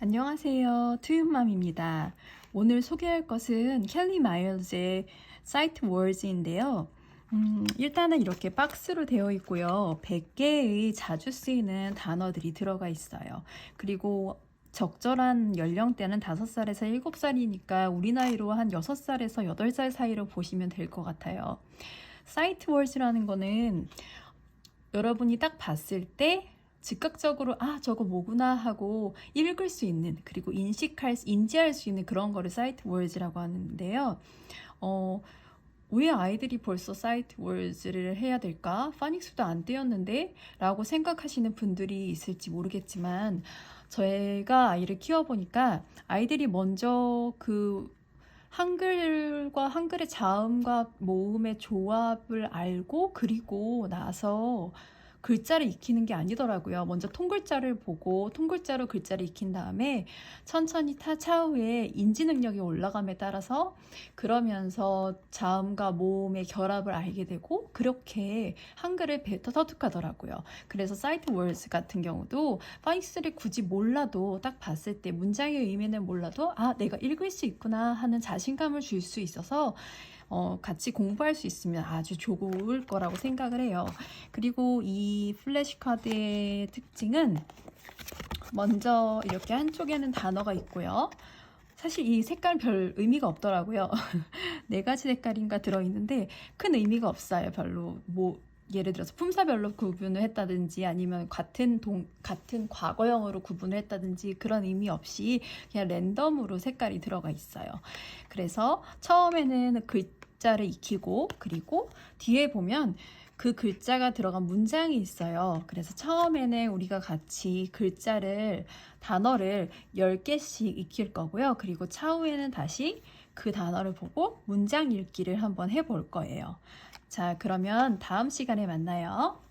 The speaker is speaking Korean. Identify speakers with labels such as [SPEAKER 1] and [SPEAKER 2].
[SPEAKER 1] 안녕하세요. 투유맘입니다. 오늘 소개할 것은 켈리 마일즈의 사이트 월즈인데요. 음, 일단은 이렇게 박스로 되어 있고요. 100개의 자주 쓰이는 단어들이 들어가 있어요. 그리고 적절한 연령대는 5살에서 7살이니까 우리 나이로 한 6살에서 8살 사이로 보시면 될 것 같아요. 사이트 월즈라는 거는 여러분이 딱 봤을 때 즉각적으로 아 저거 뭐구나 하고 읽을 수 있는 그리고 인식할 수- 인지할 수 있는 그런 거를 사이트 월즈라고 하는데요. 어, 왜 아이들이 벌써 사이트 월즈를 해야 될까? 파닉스도 안 떼었는데? 라고 생각하시는 분들이 있을지 모르겠지만 저희가 아이를 키워보니까 아이들이 먼저 그 한글과 한글의 자음과 모음의 조합을 알고 그리고 나서 글자를 익히는 게 아니더라고요. 먼저 통글자를 보고 통글자로 글자를 익힌 다음에 천천히 타 차후에 인지 능력이 올라감에 따라서 그러면서 자음과 모음의 결합을 알게 되고 그렇게 한글을 뱉어 터득하더라고요. 그래서 사이트 월즈 같은 경우도 파닉스를 굳이 몰라도 딱 봤을 때 문장의 의미는 몰라도 아 내가 읽을 수 있구나 하는 자신감을 줄 수 있어서 어, 같이 공부할 수 있으면 아주 좋을 거라고 생각을 해요. 그리고 이 플래시카드의 특징은 먼저 이렇게 한쪽에는 단어가 있고요. 사실 이 색깔 별 의미가 없더라고요. 네 가지 색깔인가 들어있는데 큰 의미가 없어요. 별로 뭐 예를 들어서 품사별로 구분을 했다든지 아니면 같은 동 같은 과거형으로 구분을 했다든지 그런 의미 없이 그냥 랜덤으로 색깔이 들어가 있어요. 그래서 처음에는 글자를 익히고 그리고 뒤에 보면 그 글자가 들어간 문장이 있어요. 그래서 처음에는 우리가 같이 글자를 단어를 10개씩 익힐 거고요. 그리고 차후에는 다시 그 단어를 보고 문장 읽기를 한번 해볼 거예요. 자, 그러면 다음 시간에 만나요.